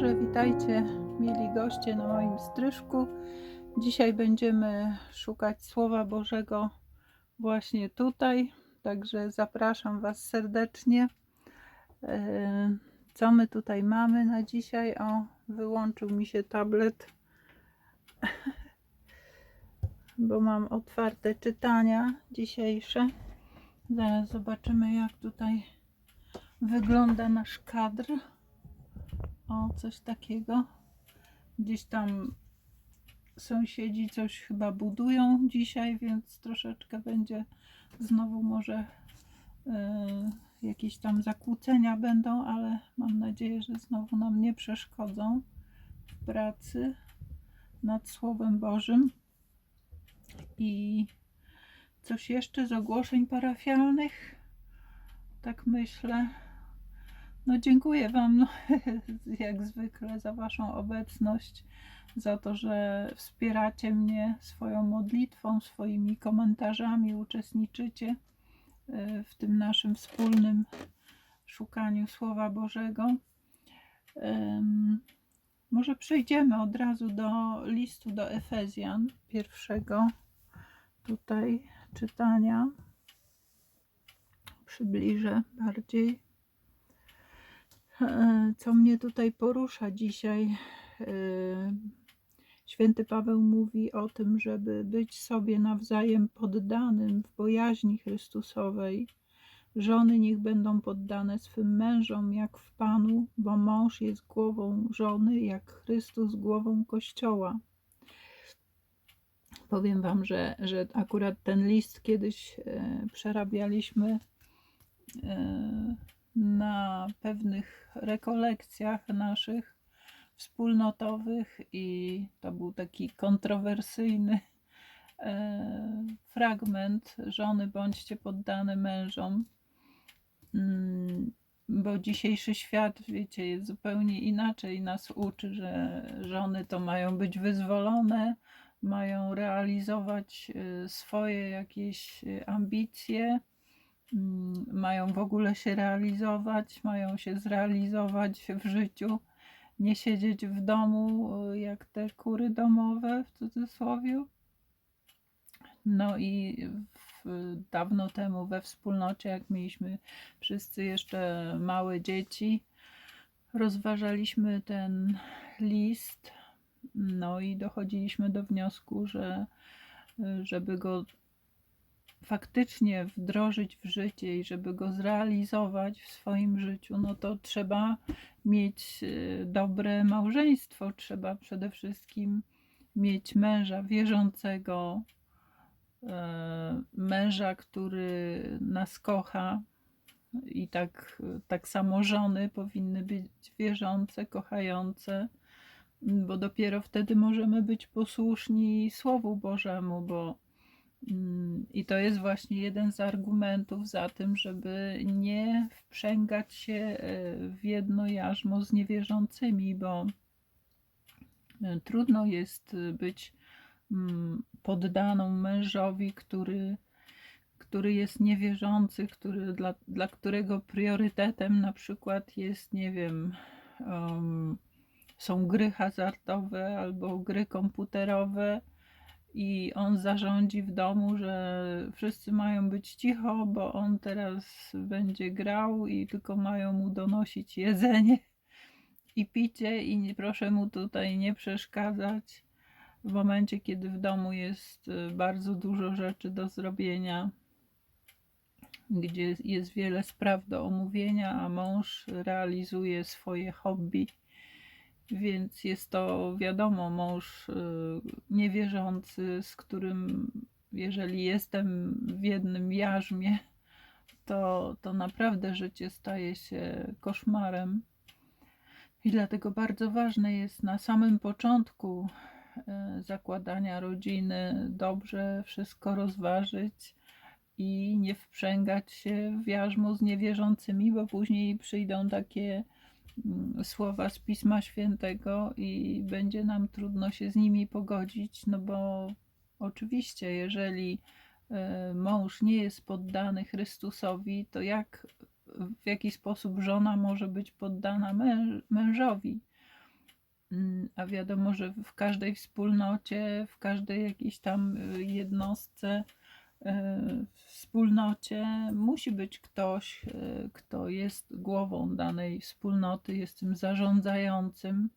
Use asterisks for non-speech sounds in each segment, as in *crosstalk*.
Boże, witajcie mieli goście na moim stryżku. Dzisiaj będziemy szukać Słowa Bożego właśnie tutaj, także zapraszam Was serdecznie. E, Co my tutaj mamy na dzisiaj? O, wyłączył mi się tablet, *laughs* bo mam otwarte czytania dzisiejsze. Zaraz zobaczymy, jak tutaj wygląda nasz kadr. O, coś takiego. Gdzieś tam sąsiedzi coś chyba budują dzisiaj, więc troszeczkę będzie znowu może e, jakieś tam zakłócenia będą, ale mam nadzieję, że znowu nam nie przeszkodzą w pracy nad Słowem Bożym. I coś jeszcze z ogłoszeń parafialnych? Tak myślę. No dziękuję Wam no, *laughs* jak zwykle za Waszą obecność, za to, że wspieracie mnie swoją modlitwą, swoimi komentarzami, uczestniczycie e, w tym naszym wspólnym szukaniu Słowa Bożego. Może przejdziemy od razu do listu do Efezjan, pierwszego tutaj czytania. Przybliżę bardziej co mnie tutaj porusza dzisiaj. e, Święty Paweł mówi o tym, żeby być sobie nawzajem poddanym w bojaźni Chrystusowej. Żony niech będą poddane swym mężom jak w Panu, bo mąż jest głową żony, jak Chrystus głową Kościoła. Powiem Wam, że, że akurat ten list kiedyś e, przerabialiśmy e, na pewnych rekolekcjach naszych wspólnotowych i to był taki kontrowersyjny e, fragment. Żony bądźcie poddane mężom. Mm, bo dzisiejszy świat wiecie jest zupełnie inaczej. Nas uczy, że żony to mają być wyzwolone mają realizować e, swoje jakieś e, ambicje mają w ogóle się realizować, mają się zrealizować w życiu, nie siedzieć w domu y, jak te kury domowe w cudzysłowie. No i w, dawno temu we wspólnocie, jak mieliśmy wszyscy jeszcze małe dzieci, rozważaliśmy ten list. No i dochodziliśmy do wniosku, że y, żeby go faktycznie wdrożyć w życie i żeby go zrealizować w swoim życiu, no to trzeba mieć y, dobre małżeństwo, trzeba przede wszystkim mieć męża wierzącego, e, męża, który nas kocha i tak, tak samo żony powinny być wierzące, kochające, bo dopiero wtedy możemy być posłuszni Słowu Bożemu, bo I to jest właśnie jeden z argumentów za tym, żeby nie wprzęgać się e, w jedno jarzmo z niewierzącymi, bo e, trudno jest być mm, poddaną mężowi, który, który jest niewierzący, który, dla, dla którego priorytetem na przykład jest, nie wiem, um, są gry hazardowe albo gry komputerowe i on zarządzi w domu, że wszyscy mają być cicho, bo on teraz będzie grał i tylko mają mu donosić jedzenie i picie. I nie, proszę mu tutaj nie przeszkadzać w momencie, kiedy w domu jest y, bardzo dużo rzeczy do zrobienia, gdzie jest wiele spraw do omówienia, a mąż realizuje swoje hobby więc jest to wiadomo, mąż y, niewierzący, z którym jeżeli jestem w jednym jarzmie, to, to naprawdę życie staje się koszmarem. I dlatego bardzo ważne jest na samym początku y, zakładania rodziny dobrze wszystko rozważyć i nie wprzęgać się w jarzmo z niewierzącymi, bo później przyjdą takie słowa z Pisma Świętego i będzie nam trudno się z nimi pogodzić, no bo oczywiście, jeżeli e, mąż nie jest poddany Chrystusowi, to jak w jaki sposób żona może być poddana męż, mężowi. Mm, A wiadomo, że w każdej wspólnocie, w każdej jakiejś tam y, jednostce, wspólnocie musi być ktoś, y, kto jest głową danej wspólnoty, jest tym zarządzającym,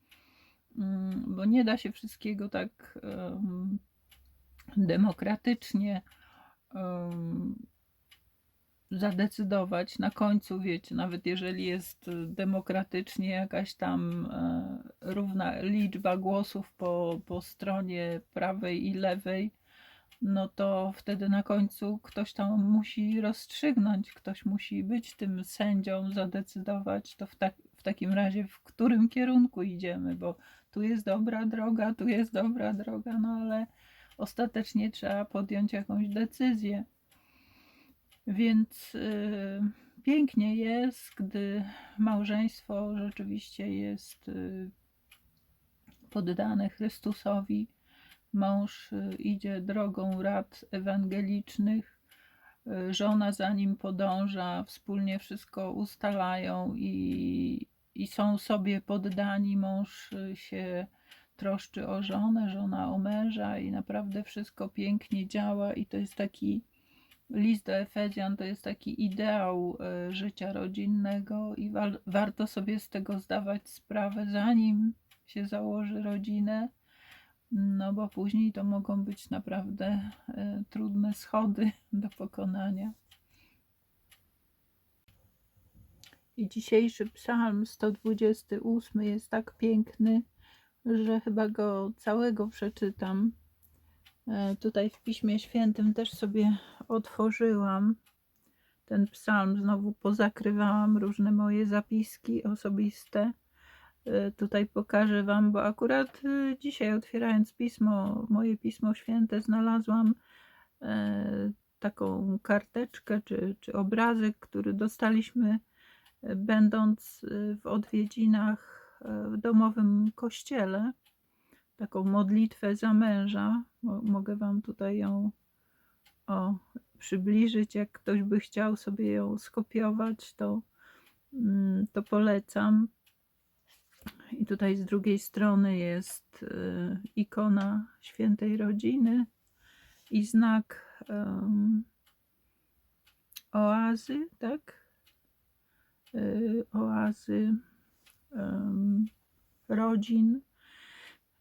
Mm, bo nie da się wszystkiego tak em, demokratycznie em, zadecydować. Na końcu, wiecie, nawet jeżeli jest demokratycznie jakaś tam e, równa liczba głosów po, po stronie prawej i lewej, no to wtedy na końcu ktoś tam musi rozstrzygnąć, ktoś musi być tym sędzią, zadecydować, to w, tak, w takim razie w którym kierunku idziemy, bo tu jest dobra droga, tu jest dobra droga, no ale ostatecznie trzeba podjąć jakąś decyzję. Więc y, pięknie jest, gdy małżeństwo rzeczywiście jest y, poddane Chrystusowi. Mąż y, idzie drogą rad ewangelicznych, y, żona za nim podąża, wspólnie wszystko ustalają i, i są sobie poddani. Mąż y, się troszczy o żonę, żona o męża i naprawdę wszystko pięknie działa i to jest taki list do Efezjan to jest taki ideał życia rodzinnego i wa- warto sobie z tego zdawać sprawę, zanim się założy rodzinę, no bo później to mogą być naprawdę e, trudne schody *laughs* do pokonania. I dzisiejszy psalm 128 jest tak piękny, że chyba go całego przeczytam. E, Tutaj w Piśmie Świętym też sobie otworzyłam ten psalm, znowu pozakrywałam różne moje zapiski osobiste. E, Tutaj pokażę Wam, bo akurat e, dzisiaj otwierając pismo, moje Pismo Święte, znalazłam e, taką karteczkę czy, czy obrazek, który dostaliśmy będąc w odwiedzinach w domowym kościele taką modlitwę za męża. Mo- Mogę Wam tutaj ją o, przybliżyć. Jak ktoś by chciał sobie ją skopiować, to, mm, to polecam. I tutaj z drugiej strony jest y, ikona świętej rodziny i znak em, oazy, tak? Y, oazy em, rodzin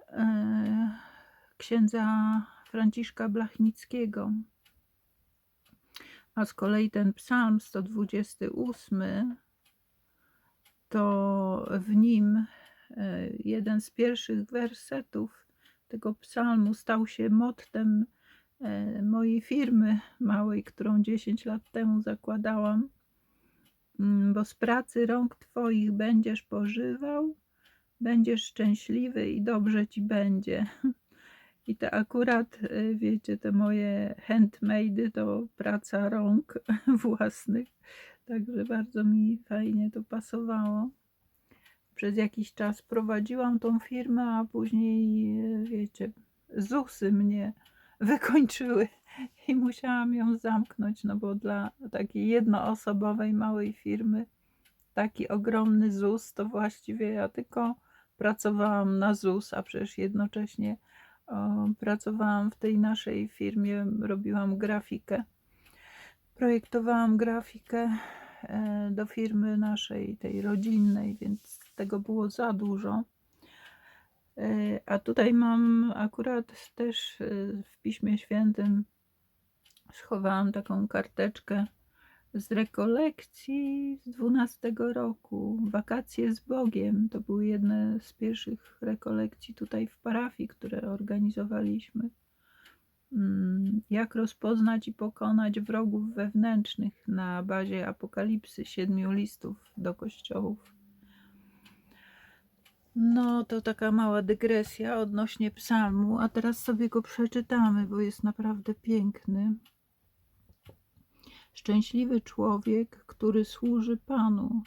e, księdza Franciszka Blachnickiego. A z kolei ten psalm 128 to w nim jeden z pierwszych wersetów tego psalmu stał się mottem e, mojej firmy małej, którą 10 lat temu zakładałam. Mm, Bo z pracy rąk Twoich będziesz pożywał, będziesz szczęśliwy i dobrze ci będzie. *laughs* I to akurat, y, wiecie, te moje handmade to praca rąk *laughs* własnych. Także bardzo mi fajnie to pasowało. Przez jakiś czas prowadziłam tą firmę, a później, y, wiecie, ZUSy mnie *laughs* wykończyły i musiałam ją zamknąć, no bo dla takiej jednoosobowej małej firmy taki ogromny ZUS to właściwie ja tylko pracowałam na ZUS, a przecież jednocześnie o, pracowałam w tej naszej firmie, robiłam grafikę. Projektowałam grafikę e, do firmy naszej, tej rodzinnej, więc tego było za dużo. E, A tutaj mam akurat też e, w Piśmie Świętym schowałam taką karteczkę z rekolekcji z 12 roku. Wakacje z Bogiem. To były jedne z pierwszych rekolekcji tutaj w parafii, które organizowaliśmy. Mm, Jak rozpoznać i pokonać wrogów wewnętrznych na bazie apokalipsy siedmiu listów do kościołów. No, to taka mała dygresja odnośnie psalmu, a teraz sobie go przeczytamy, bo jest naprawdę piękny. Szczęśliwy człowiek, który służy Panu.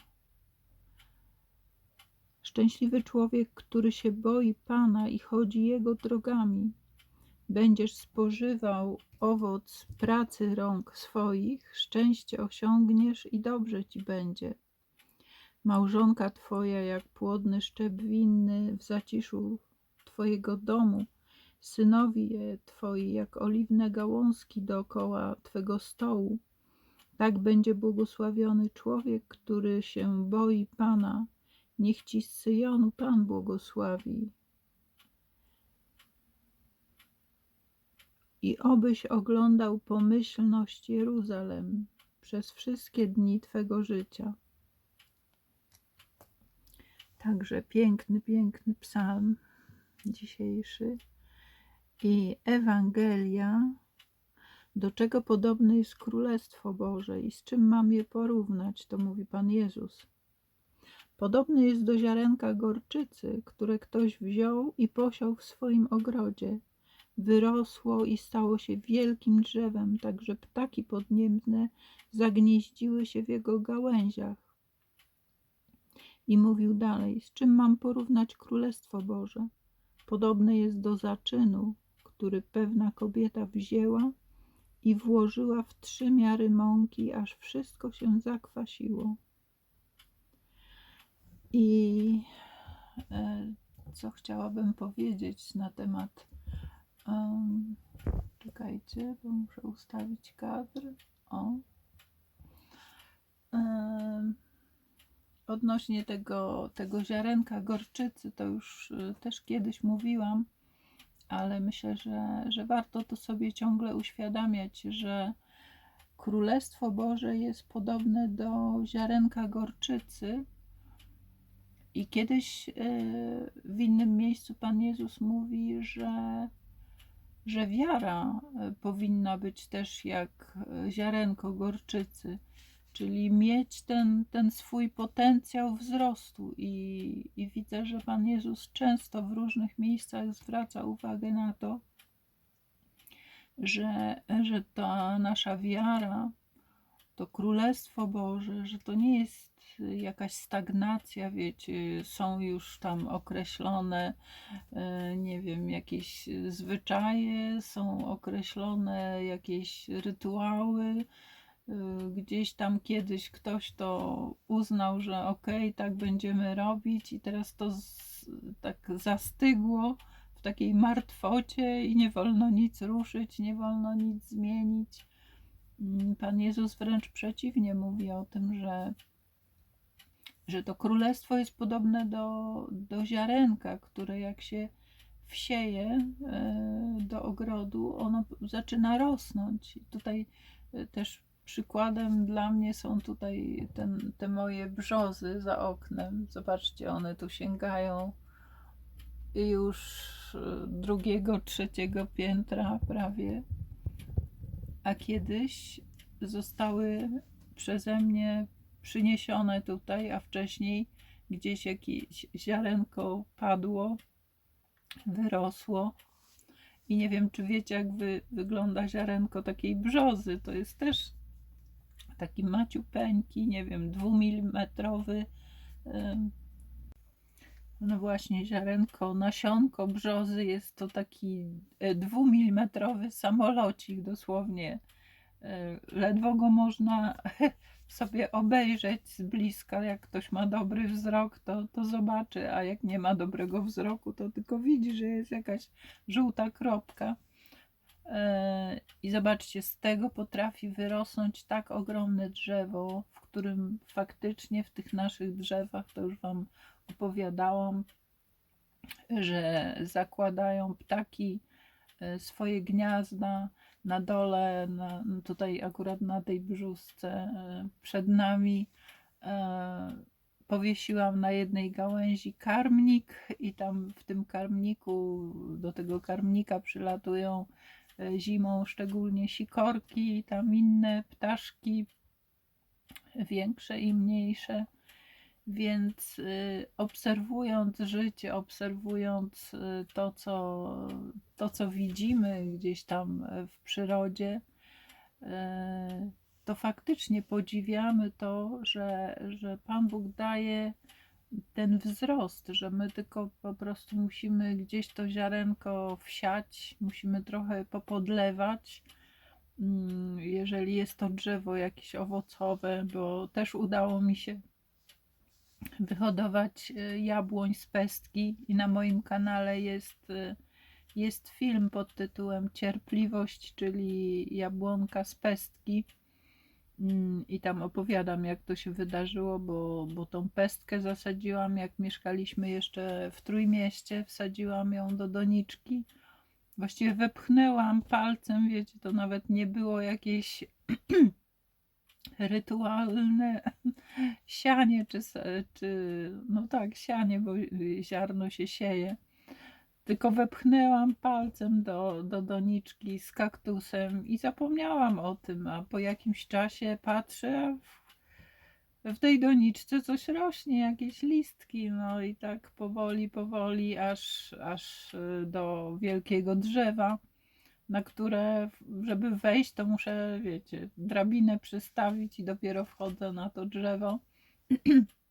Szczęśliwy człowiek, który się boi Pana i chodzi Jego drogami. Będziesz spożywał owoc pracy rąk swoich, szczęście osiągniesz i dobrze ci będzie. Małżonka twoja jak płodny szczep winny w zaciszu twojego domu, synowie twoi jak oliwne gałązki dookoła twego stołu. Tak będzie błogosławiony człowiek, który się boi Pana. Niech ci z Syjonu Pan błogosławi. I obyś oglądał pomyślność Jeruzalem przez wszystkie dni Twego życia. Także piękny, piękny psalm dzisiejszy. I Ewangelia, do czego podobne jest Królestwo Boże i z czym mam je porównać, to mówi Pan Jezus. Podobny jest do ziarenka gorczycy, które ktoś wziął i posiał w swoim ogrodzie. Wyrosło i stało się wielkim drzewem, tak że ptaki podniebne zagnieździły się w jego gałęziach. I mówił dalej, z czym mam porównać Królestwo Boże? Podobne jest do zaczynu, który pewna kobieta wzięła i włożyła w trzy miary mąki, aż wszystko się zakwasiło. I e, co chciałabym powiedzieć na temat. Um, czekajcie, bo muszę ustawić kadr. O. Em, odnośnie tego, tego ziarenka gorczycy, to już y, też kiedyś mówiłam, ale myślę, że, że warto to sobie ciągle uświadamiać, że Królestwo Boże jest podobne do ziarenka gorczycy. I kiedyś y, w innym miejscu Pan Jezus mówi, że, że wiara y, powinna być też jak ziarenko gorczycy, czyli mieć ten, ten swój potencjał wzrostu. I, I widzę, że Pan Jezus często w różnych miejscach zwraca uwagę na to, że, że ta nasza wiara, to Królestwo Boże, że to nie jest jakaś stagnacja, wiecie, są już tam określone, e, nie wiem, jakieś zwyczaje, są określone jakieś rytuały. E, Gdzieś tam kiedyś ktoś to uznał, że okej, tak będziemy robić, i teraz to z, tak zastygło w takiej martwocie i nie wolno nic ruszyć, nie wolno nic zmienić. Mm, Pan Jezus wręcz przeciwnie mówi o tym, że, że to królestwo jest podobne do, do ziarenka, które jak się wsieje e, do ogrodu, ono zaczyna rosnąć. I tutaj e, też przykładem dla mnie są tutaj ten, te moje brzozy za oknem. Zobaczcie, one tu sięgają już e, drugiego, trzeciego piętra prawie a kiedyś zostały przeze mnie przyniesione tutaj, a wcześniej gdzieś jakieś ziarenko padło, wyrosło. I nie wiem, czy wiecie, jak wy, wygląda ziarenko takiej brzozy. To jest też taki maciupeńki, nie wiem, dwumilimetrowy. No właśnie, ziarenko, nasionko brzozy jest to taki e, dwumilimetrowy samolocik dosłownie. E, Ledwo go można *laughs* sobie obejrzeć z bliska. Jak ktoś ma dobry wzrok, to, to zobaczy, a jak nie ma dobrego wzroku, to tylko widzi, że jest jakaś żółta kropka. E, I zobaczcie, z tego potrafi wyrosnąć tak ogromne drzewo, w którym faktycznie w tych naszych drzewach, to już Wam opowiadałam, że zakładają ptaki e, swoje gniazda na dole, na, tutaj akurat na tej brzusce e, przed nami. Powiesiłam na jednej gałęzi karmnik i tam w tym karmniku, do tego karmnika przylatują zimą szczególnie sikorki tam inne ptaszki, większe i mniejsze. Więc y, obserwując życie, obserwując y, to co, to, co widzimy gdzieś tam y, w przyrodzie, y, to faktycznie podziwiamy to, że, że Pan Bóg daje ten wzrost, że my tylko po prostu musimy gdzieś to ziarenko wsiać, musimy trochę popodlewać. Mm, Jeżeli jest to drzewo jakieś owocowe, bo też udało mi się wyhodować y, jabłoń z pestki i na moim kanale jest, y, jest film pod tytułem Cierpliwość, czyli jabłonka z pestki. Mm, I tam opowiadam, jak to się wydarzyło, bo, bo tą pestkę zasadziłam, jak mieszkaliśmy jeszcze w Trójmieście, wsadziłam ją do doniczki. Właściwie wepchnęłam palcem, wiecie, to nawet nie było jakieś *clears throat* rytualne sianie, czy, czy no tak, sianie, bo ziarno się sieje. Tylko wepchnęłam palcem do, do doniczki z kaktusem i zapomniałam o tym, a po jakimś czasie patrzę, w, w tej doniczce coś rośnie, jakieś listki, no i tak powoli, powoli, aż, aż y, do wielkiego drzewa, na które, żeby wejść, to muszę, wiecie, drabinę przystawić i dopiero wchodzę na to drzewo. *clears throat*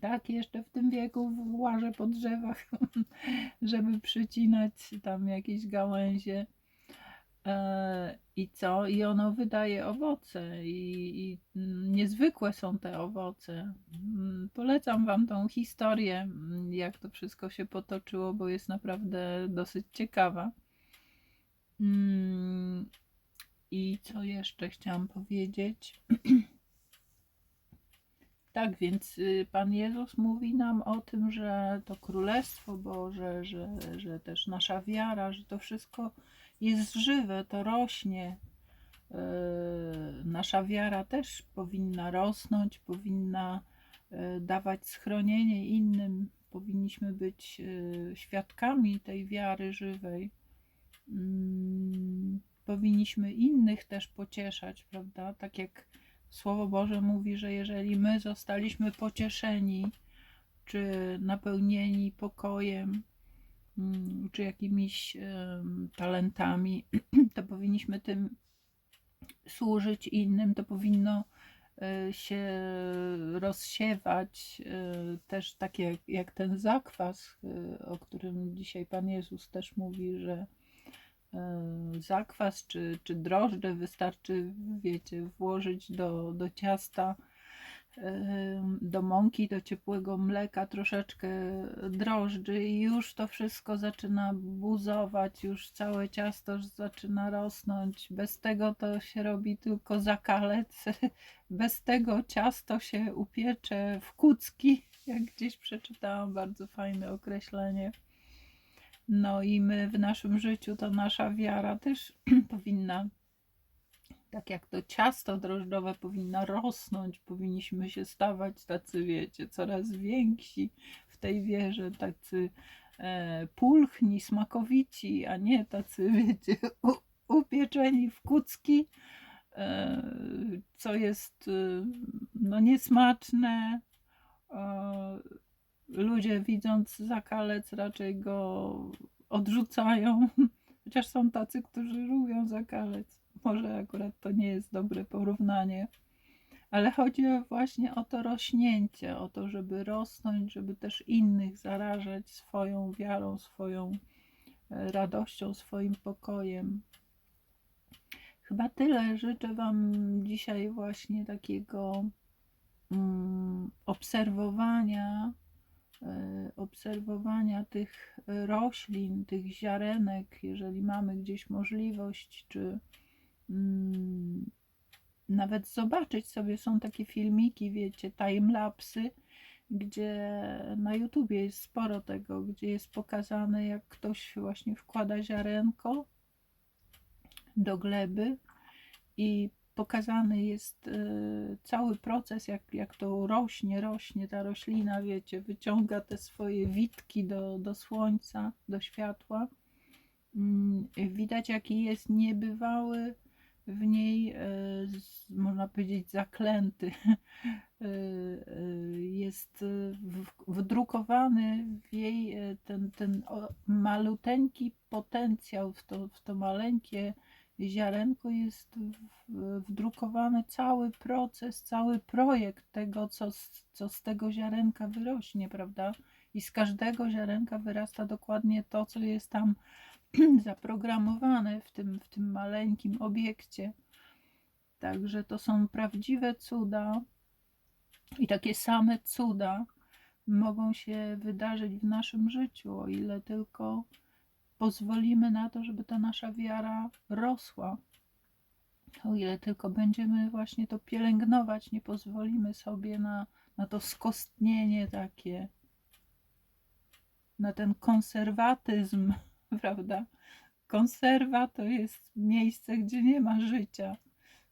Tak, jeszcze w tym wieku łażę po drzewach, *laughs* żeby przycinać tam jakieś gałęzie. E, I co? I ono wydaje owoce, i, i niezwykłe są te owoce. Mm, Polecam Wam tą historię, mm, jak to wszystko się potoczyło, bo jest naprawdę dosyć ciekawa. Mm, I co jeszcze chciałam powiedzieć? *clears throat* Tak, więc y, Pan Jezus mówi nam o tym, że to Królestwo Boże, że, że też nasza wiara, że to wszystko jest żywe, to rośnie. Yy, Nasza wiara też powinna rosnąć, powinna yy, dawać schronienie innym. Powinniśmy być świadkami tej wiary żywej. Mm, Powinniśmy innych też pocieszać, prawda? Tak jak Słowo Boże mówi, że jeżeli my zostaliśmy pocieszeni, czy napełnieni pokojem, mm, czy jakimiś talentami, *clears throat* to powinniśmy tym służyć innym, to powinno e, się rozsiewać e, też tak jak, ten zakwas, e, o którym dzisiaj Pan Jezus też mówi, że zakwas czy, czy drożdże wystarczy, wiecie, włożyć do, do ciasta, em, do mąki, do ciepłego mleka, troszeczkę drożdży i już to wszystko zaczyna buzować, już całe ciasto zaczyna rosnąć. Bez tego to się robi tylko zakalec. *laughs* Bez tego ciasto się upiecze w kucki, jak gdzieś przeczytałam bardzo fajne określenie. No i my w naszym życiu to nasza wiara też *clears throat* powinna, tak jak to ciasto drożdżowe powinna rosnąć, powinniśmy się stawać tacy, wiecie, coraz więksi w tej wierze, tacy e, pulchni, smakowici, a nie tacy, *laughs* wiecie, u, upieczeni w kucki, e, co jest e, no niesmaczne. E, ludzie widząc zakalec raczej go odrzucają, *laughs* chociaż są tacy, którzy lubią zakalec. Może akurat to nie jest dobre porównanie, ale chodzi właśnie o to rośnięcie, o to, żeby rosnąć, żeby też innych zarażać swoją wiarą, swoją e, radością, swoim pokojem. Chyba tyle. Życzę Wam dzisiaj właśnie takiego mm, obserwowania obserwowania tych e, roślin, tych ziarenek, jeżeli mamy gdzieś możliwość, czy mm, nawet zobaczyć sobie, są takie filmiki, wiecie, timelapsy, gdzie na YouTubie jest sporo tego, gdzie jest pokazane, jak ktoś właśnie wkłada ziarenko do gleby i pokazany jest e, cały proces, jak, jak to rośnie, rośnie ta roślina, wiecie, wyciąga te swoje witki do, do słońca, do światła. Mm, Widać, jaki jest niebywały w niej, e, można powiedzieć, zaklęty. *laughs* E, Jest wdrukowany w jej ten, ten maluteńki potencjał, w to, w to maleńkie ziarenko jest wdrukowany cały proces, cały projekt tego, co z, co z tego ziarenka wyrośnie, prawda? I z każdego ziarenka wyrasta dokładnie to, co jest tam *clears throat* zaprogramowane w tym, w tym maleńkim obiekcie. Także to są prawdziwe cuda i takie same cuda mogą się wydarzyć w naszym życiu, o ile tylko pozwolimy na to, żeby ta nasza wiara rosła. O ile tylko będziemy właśnie to pielęgnować, nie pozwolimy sobie na, na to skostnienie takie, na ten konserwatyzm, *laughs* prawda? Konserwa to jest miejsce, gdzie nie ma życia,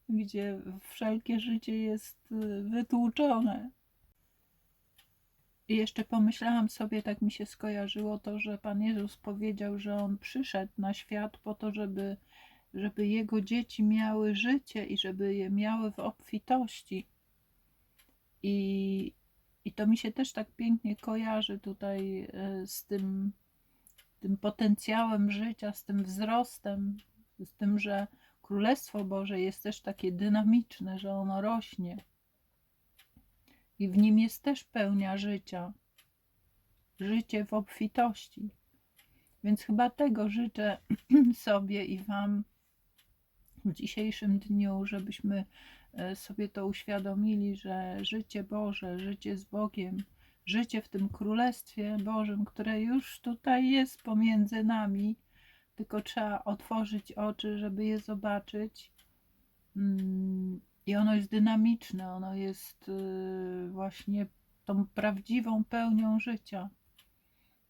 gdzie wszelkie życie jest y, wytłuczone. I jeszcze pomyślałam sobie, tak mi się skojarzyło to, że Pan Jezus powiedział, że On przyszedł na świat po to, żeby, żeby Jego dzieci miały życie i żeby je miały w obfitości. I, i to mi się też tak pięknie kojarzy tutaj e, z tym, tym potencjałem życia, z tym wzrostem, z tym, że Królestwo Boże jest też takie dynamiczne, że ono rośnie. I w nim jest też pełnia życia. Życie w obfitości. Więc chyba tego życzę *clears throat* sobie i Wam w dzisiejszym dniu, żebyśmy e, sobie to uświadomili, że życie Boże, życie z Bogiem, życie w tym Królestwie Bożym, które już tutaj jest pomiędzy nami, tylko trzeba otworzyć oczy, żeby je zobaczyć. I ono jest dynamiczne, ono jest y, właśnie tą prawdziwą pełnią życia.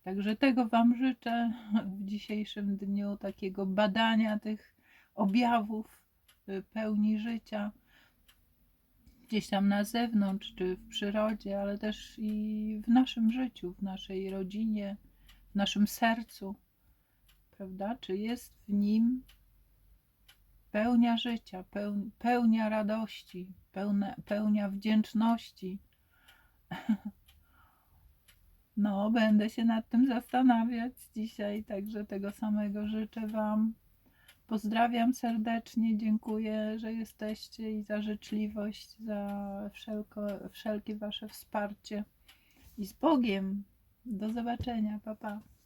Także tego Wam życzę w dzisiejszym dniu, takiego badania tych objawów y, pełni życia gdzieś tam na zewnątrz, czy w przyrodzie, ale też i w naszym życiu, w naszej rodzinie, w naszym sercu, prawda? Czy jest w nim pełnia życia, peł, pełnia radości, pełna, pełnia wdzięczności. *laughs* No, będę się nad tym zastanawiać dzisiaj, także tego samego życzę Wam. Pozdrawiam serdecznie, dziękuję, że jesteście i za życzliwość, za wszelko, wszelkie Wasze wsparcie. I z Bogiem. Do zobaczenia, papa. Pa.